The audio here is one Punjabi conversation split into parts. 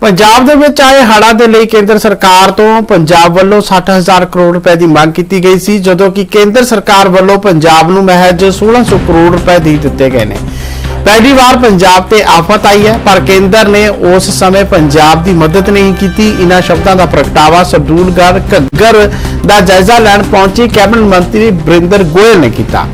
ਪੰਜਾਬ ਦੇ ਵਿੱਚ ਆਏ ਹੜ੍ਹਾਂ ਦੇ ਲਈ ਕੇਂਦਰ ਸਰਕਾਰ ਤੋਂ ਪੰਜਾਬ ਵੱਲੋਂ 60000 ਕਰੋੜ ਰੁਪਏ ਦੀ ਮੰਗ ਕੀਤੀ ਗਈ ਸੀ, ਜਦੋਂ ਕਿ ਕੇਂਦਰ ਸਰਕਾਰ ਵੱਲੋਂ ਪੰਜਾਬ ਨੂੰ ਮਹਿਜ 1600 ਕਰੋੜ ਰੁਪਏ ਦੇ ਦਿੱਤੇ ਗਏ ਨੇ। ਪਹਿਲੀ ਵਾਰ ਪੰਜਾਬ ਤੇ ਆਫਤ ਆਈ ਹੈ, ਪਰ ਕੇਂਦਰ ਨੇ ਉਸ ਸਮੇਂ ਪੰਜਾਬ ਦੀ ਮਦਦ ਨਹੀਂ ਕੀਤੀ। ਇਹਨਾਂ ਸ਼ਬਦਾਂ ਦਾ ਪ੍ਰਗਟਾਵਾ ਸਰਦੂਲਗੜ੍ਹ ਘੱਗਰ ਦਾ ਜਾਇਜ਼ਾ ਲੈਣ ਪਹੁੰਚੀ ਕੈਬਨਿਟ ਮੰਤਰੀ ਬ੍ਰਿੰਦਰ ਗੋਇਲ ਨੇ ਕੀਤਾ।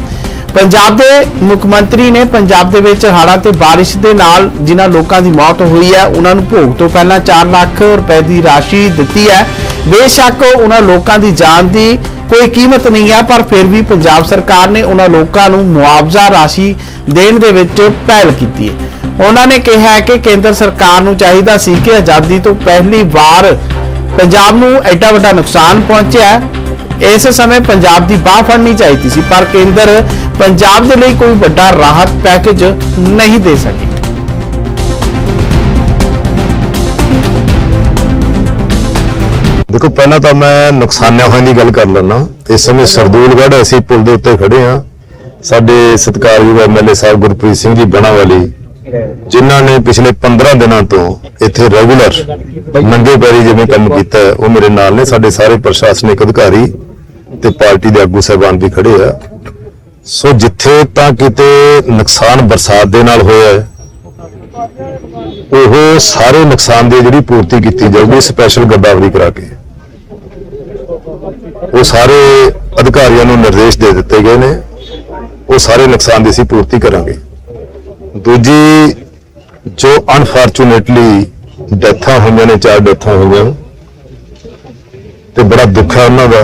ਪੰਜਾਬ ਦੇ ਮੁੱਖ ਮੰਤਰੀ ਨੇ ਪੰਜਾਬ ਦੇ ਵਿੱਚ ਹੜ੍ਹਾਂ ਤੇ ਬਾਰਿਸ਼ ਦੇ ਨਾਲ ਜਿਨ੍ਹਾਂ ਲੋਕਾਂ ਦੀ ਮੌਤ ਹੋਈ ਹੈ, ਉਹਨਾਂ ਨੂੰ ਭੋਗ ਤੋਂ ਪਹਿਲਾਂ 4 ਲੱਖ ਰੁਪਏ ਦੀ ਰਾਸ਼ੀ ਦਿੱਤੀ ਹੈ। ਬੇਸ਼ੱਕ ਉਹਨਾਂ ਲੋਕਾਂ ਦੀ ਜਾਨ ਦੀ ਕੋਈ ਕੀਮਤ ਨਹੀਂ ਹੈ, ਪਰ ਫਿਰ ਵੀ ਪੰਜਾਬ ਸਰਕਾਰ ਨੇ ਉਹਨਾਂ ਲੋਕਾਂ ਨੂੰ ਮੁਆਵਜ਼ਾ ਰਾਸ਼ੀ ਦੇਣ ਦੇ ਵਿੱਚ ਪਹਿਲ ਕੀਤੀ ਹੈ। ਉਹਨਾਂ ਨੇ ਕਿਹਾ ਹੈ ਕਿ ਕੇਂਦਰ ਸਰਕਾਰ ਨੂੰ ਚਾਹੀਦਾ ਸੀ ਕਿ ਆਜ਼ਾਦੀ ਤੋਂ ਪਹਿਲੀ ਵਾਰ ਪੰਜਾਬ ਨੂੰ ਐਡਾ ਵੱਡਾ ਨੁਕਸਾਨ ਪਹੁੰਚਿਆ ਇਸ ਸਮੇਂ ਪੰਜਾਬ ਦੀ ਬਾਹ ਫੜਨੀ ਚਾਹੀਦੀ ਸੀ, ਪਰ ਕੇਂਦਰ ਪੰਜਾਬ ਦੇ ਲਈ ਕੋਈ ਵੱਡਾ ਰਾਹਤ ਪੈਕੇਜ ਨਹੀਂ ਦੇ ਸਕੇ। ਦੇਖੋ, ਪਹਿਲਾਂ ਤਾਂ ਮੈਂ ਨੁਕਸਾਨਿਆ ਹੋਣ ਦੀ ਗੱਲ ਕਰ ਲੈਣਾ ਇਸ ਸਮੇਂ ਸਰਦੂਲਗੜ੍ਹ ਅਸੀਂ ਪੁਲ ਦੇ ਉੱਤੇ ਖੜੇ ਆ ਸਾਡੇ ਸਤਿਕਾਰਯੋਗ ਐਮਐਲਏ ਸਾਹਿਬ ਗੁਰਪ੍ਰੀਤ ਸਿੰਘ ਜੀ ਬਣਾਵਾਲੀ ਜਿਨ੍ਹਾਂ ਨੇ ਪਿਛਲੇ 15 ਦਿਨਾਂ ਤੋਂ ਇੱਥੇ ਰੈਗੂਲਰ ਨੰਗੇ ਪੈਰੀ ਜਿਵੇਂ ਕੰਮ ਕੀਤਾ ਉਹ ਮੇਰੇ ਨਾਲ ਨੇ, ਸਾਡੇ ਸਾਰੇ ਪ੍ਰਸ਼ਾਸਨਿਕ ਅਧਿਕਾਰੀ ਤੇ ਪਾਰਟੀ ਦੇ ਆਗੂ ਸਾਹਿਬਾਨ ਵੀ ਖੜੇ ਆ। ਸੋ ਜਿੱਥੇ ਤਾਂ ਕਿਤੇ ਨੁਕਸਾਨ ਬਰਸਾਤ ਦੇ ਨਾਲ ਹੋਇਆ ਹੈ, ਉਹ ਸਾਰੇ ਨੁਕਸਾਨ ਦੀ ਜਿਹੜੀ ਪੂਰਤੀ ਕੀਤੀ ਜਾਊਗੀ ਸਪੈਸ਼ਲ ਗੱਦਾਵਰੀ ਕਰਾ ਕੇ। ਉਹ ਸਾਰੇ ਅਧਿਕਾਰੀਆਂ ਨੂੰ ਨਿਰਦੇਸ਼ ਦੇ ਦਿੱਤੇ ਗਏ ਨੇ, ਉਹ ਸਾਰੇ ਨੁਕਸਾਨ ਦੀ ਅਸੀਂ ਪੂਰਤੀ ਕਰਾਂਗੇ। ਦੂਜੀ, ਜੋ ਅਨਫੋਰਚੂਨੇਟਲੀ ਡੈਥਾਂ ਹੋਈਆਂ ਨੇ, ਚਾਰ ਡੈਥਾਂ ਹੋਈਆਂ, ਤੇ ਬੜਾ ਦੁੱਖ ਹੈ ਉਹਨਾਂ ਦਾ,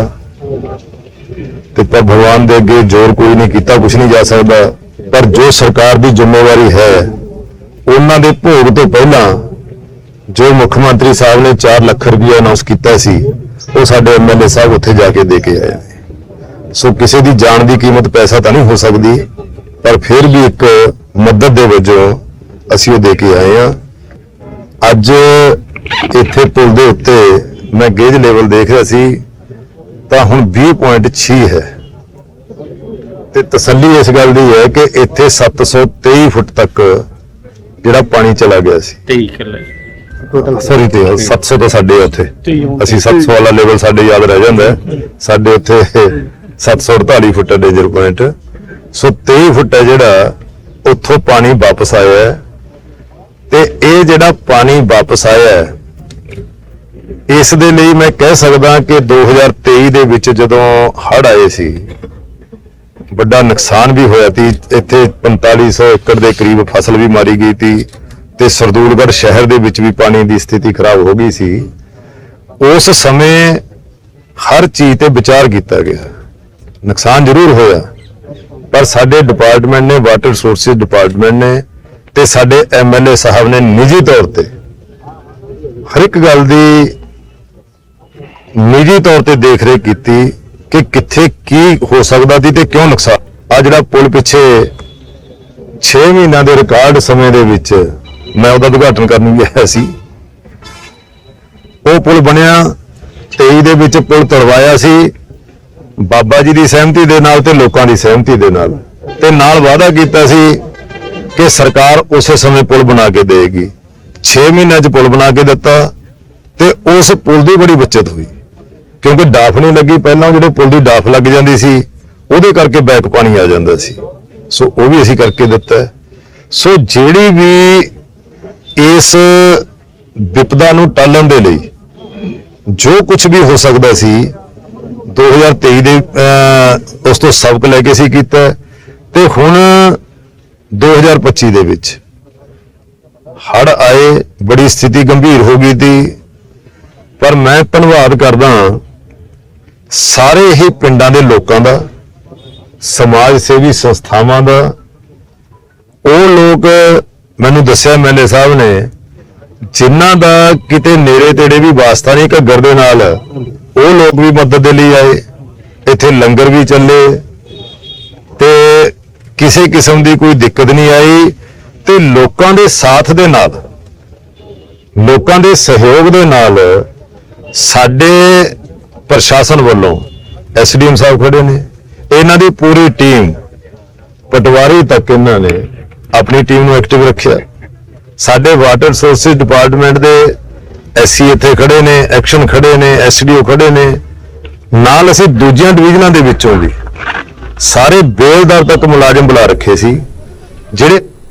ਤੇ ਪਰ ਭਗਵਾਨ ਦੇ ਅੱਗੇ ਜ਼ੋਰ ਕੋਈ ਨਹੀਂ ਕੀਤਾ ਕੁਝ ਨਹੀਂ ਜਾ ਸਕਦਾ। ਪਰ ਜੋ ਸਰਕਾਰ ਦੀ ਜ਼ਿੰਮੇਵਾਰੀ ਹੈ, ਉਹਨਾਂ ਦੇ ਭੋਗ ਤੋਂ ਪਹਿਲਾਂ ਜੋ ਮੁੱਖ ਮੰਤਰੀ ਸਾਹਿਬ ਨੇ 4 ਲੱਖ ਰੁਪਏ ਅਨਾਉਂਸ ਕੀਤਾ ਸੀ, ਉਹ ਸਾਡੇ ਐਮਐਲਏ ਸਾਹਿਬ ਉੱਥੇ ਜਾ ਕੇ ਦੇ ਕੇ ਆਏ ਨੇ। ਸੋ ਕਿਸੇ ਦੀ ਜਾਨ ਦੀ ਕੀਮਤ ਪੈਸਾ ਤਾਂ ਨਹੀਂ ਹੋ ਸਕਦੀ, ਪਰ ਫਿਰ ਵੀ ਇੱਕ ਮਦਦ ਦੇ ਵਜੋਂ ਅਸੀਂ ਉਹ ਦੇ ਕੇ ਆਏ ਆ ਅੱਜ ਇੱਥੇ ਪੁਲ ਦੇ ਉੱਤੇ ਮੈਂ ਗੇਜ ਲੈਵਲ ਦੇਖ ਰਿਹਾ ਸੀ ਤਾਂ ਹੁਣ 20.6 ਹੈ। ਤੇ ਤਸੱਲੀ ਇਸ ਗੱਲ ਦੀ ਹੈ ਕਿ ਇੱਥੇ 723 ਫੁੱਟ ਤੱਕ ਜਿਹੜਾ ਪਾਣੀ ਚਲਾ ਗਿਆ ਸੀ। 23 ਕਿੱਲੇ। ਸੌਰੀ ਤੇ 700 ਤੋਂ ਸਾਡੇ ਉੱਥੇ। ਅਸੀਂ 700 ਵਾਲਾ ਲੈਵਲ ਸਾਡੇ ਯਾਦ ਰਹਿ ਜਾਂਦਾ। ਸਾਡੇ ਉੱਥੇ 748 ਫੁੱਟ ਡੇਂਜਰ ਪੁਆਇੰਟ ਸੋ 23 ਫੁੱਟ ਹੈ ਜਿਹੜਾ ਉੱਥੋਂ ਪਾਣੀ ਵਾਪਸ ਆਇਆ ਹੈ ਤੇ ਇਹ ਜਿਹੜਾ ਪਾਣੀ ਵਾਪਸ ਆਇਆ ਹੈ, ਇਸ ਦੇ ਲਈ ਮੈਂ ਕਹਿ ਸਕਦਾ ਕਿ 2023 ਦੇ ਵਿੱਚ ਜਦੋਂ ਹੜ੍ਹ ਆਏ ਸੀ, ਵੱਡਾ ਨੁਕਸਾਨ ਵੀ ਹੋਇਆ ਸੀ। ਇੱਥੇ 4500 ਏਕੜ ਦੇ ਕਰੀਬ ਫਸਲ ਵੀ ਮਾਰੀ ਗਈ ਸੀ ਤੇ ਸਰਦੂਲਗੜ੍ਹ ਸ਼ਹਿਰ ਦੇ ਵਿੱਚ ਵੀ ਪਾਣੀ ਦੀ ਸਥਿਤੀ ਖਰਾਬ ਹੋ ਗਈ ਸੀ। ਉਸ ਸਮੇਂ ਹਰ ਚੀਜ਼ ਤੇ ਵਿਚਾਰ ਕੀਤਾ ਗਿਆ। ਨੁਕਸਾਨ ਜ਼ਰੂਰ ਹੋਇਆ। ਪਰ ਸਾਡੇ ਡਿਪਾਰਟਮੈਂਟ ਨੇ ਵਾਟਰ ਰਿਸੋਰਸਿਸ ਡਿਪਾਰਟਮੈਂਟ ਨੇ ਤੇ ਸਾਡੇ ਐਮਐਲਏ ਸਾਹਿਬ ਨੇ ਨਿੱਜੀ ਤੌਰ ਤੇ ਹਰ ਇੱਕ ਗੱਲ ਦੀ ਨਿੱਜੀ ਤੌਰ ਤੇ ਦੇਖ ਰੇਖ ਕੀਤੀ ਕਿ ਕਿੱਥੇ ਕੀ ਹੋ ਸਕਦਾ ਸੀ ਤੇ ਕਿਉਂ ਨੁਕਸਾਨ। ਆ ਜਿਹੜਾ ਪੁਲ ਪਿੱਛੇ 6 ਮਹੀਨਿਆਂ ਦੇ ਰਿਕਾਰਡ ਸਮੇਂ ਦੇ ਵਿੱਚ ਮੈਂ ਉਹਦਾ ਉਦਘਾਟਨ ਕਰਨ ਗਿਆ ਸੀ। ਉਹ ਪੁਲ ਬਣਿਆ 23 ਦੇ ਵਿੱਚ ਪੁਲ ਤੜਵਾਇਆ ਸੀ। ਬਾਬਾ ਜੀ ਦੀ ਸਹਿਮਤੀ ਦੇ ਨਾਲ ਤੇ ਲੋਕਾਂ ਦੀ ਸਹਿਮਤੀ ਦੇ ਨਾਲ। ਤੇ ਨਾਲ ਵਾਅਦਾ ਕੀਤਾ ਸੀ ਕਿ ਸਰਕਾਰ ਉਸੇ ਸਮੇਂ ਪੁਲ ਬਣਾ ਕੇ ਦੇਗੀ 6 ਮਹੀਨਿਆਂ 'ਚ ਪੁਲ ਬਣਾ ਕੇ ਦਿੱਤਾ ਤੇ ਉਸ ਪੁਲ ਦੀ ਬੜੀ ਬਚਤ ਹੋਈ। ਕਿਉਂਕਿ ਡਾਫ ਨਹੀਂ ਲੱਗੀ, ਪਹਿਲਾਂ ਜਿਹੜੇ ਪੁਲ ਦੀ ਡਾਫ ਲੱਗ ਜਾਂਦੀ ਸੀ, ਉਹਦੇ ਕਰਕੇ ਬੈਕ ਪਾਣੀ ਆ ਜਾਂਦਾ ਸੀ। ਸੋ ਉਹ ਵੀ ਅਸੀਂ ਕਰਕੇ ਦਿੱਤਾ ਸੋ ਜਿਹੜੀ ਵੀ ਇਸ ਵਿਪਦਾ ਨੂੰ ਟਾਲਣ ਦੇ ਲਈ ਜੋ ਕੁਝ ਵੀ ਹੋ ਸਕਦਾ ਸੀ 2023 ਦੇ ਉਸ ਤੋਂ ਸਬਕ ਲੈ ਕੇ ਸੀ ਕੀਤਾ ਹੈ। ਤੇ ਹੁਣ 2025 ਦੇ ਵਿੱਚ ਹੜ ਆਏ, ਬੜੀ ਸਥਿਤੀ ਗੰਭੀਰ ਹੋ ਗਈ ਸੀ। ਪਰ ਮੈਂ ਧੰਨਵਾਦ ਕਰਦਾ ਸਾਰੇ ਹੀ ਪਿੰਡਾਂ ਦੇ ਲੋਕਾਂ ਦਾ, ਸਮਾਜ ਸੇਵੀ ਸੰਸਥਾਵਾਂ ਦਾ। ਉਹ ਲੋਕ ਮੈਨੂੰ ਦੱਸਿਆ ਐਮਐਲਏ ਸਾਹਿਬ ਨੇ, ਜਿਨ੍ਹਾਂ ਦਾ ਕਿਤੇ ਨੇੜੇ ਤੇੜੇ ਵੀ ਵਾਸਤਾ ਨਹੀਂ ਘੱਗਰ ਦੇ ਨਾਲ ਉਹ ਲੋਕ ਵੀ ਮਦਦ ਦੇ ਲਈ ਆਏ, ਇੱਥੇ ਲੰਗਰ ਵੀ ਚੱਲੇ ਤੇ ਕਿਸੇ ਕਿਸਮ ਦੀ ਕੋਈ ਦਿੱਕਤ ਨਹੀਂ ਆਈ ਤੇ ਲੋਕਾਂ ਦੇ ਸਾਥ ਦੇ ਨਾਲ, ਲੋਕਾਂ ਦੇ ਸਹਿਯੋਗ ਦੇ ਨਾਲ ਸਾਡੇ ਪ੍ਰਸ਼ਾਸਨ ਵੱਲੋਂ ਐਸਡੀਐਮ ਸਾਹਿਬ ਖੜੇ ਨੇ, ਇਹਨਾਂ ਦੀ ਪੂਰੀ ਟੀਮ ਪਟਵਾਰੀ ਤੱਕ ਇਹਨਾਂ ਨੇ ਆਪਣੀ ਟੀਮ ਨੂੰ ਐਕਟਿਵ ਰੱਖਿਆ। ਸਾਡੇ ਵਾਟਰ ਰਿਸੋਰਸਿਸ ਡਿਪਾਰਟਮੈਂਟ ਦੇ ਐਸਸੀ ਇੱਥੇ ਖੜੇ ਨੇ, ਐਕਸ਼ਨ ਖੜੇ ਨੇ, ਐਸਡੀਓ ਖੜੇ ਨੇ। ਨਾਲ ਅਸੀਂ ਦੂਜੀਆਂ ਡਿਵੀਜ਼ਨਾਂ ਦੇ ਵਿੱਚੋਂ ਵੀ ਸਾਰੇ ਬੇਲਦਾਰ ਤੱਕ ਮੁਲਾਜ਼ਮ ਬੁਲਾ ਰੱਖੇ ਸੀ, ਜਿਹੜੇ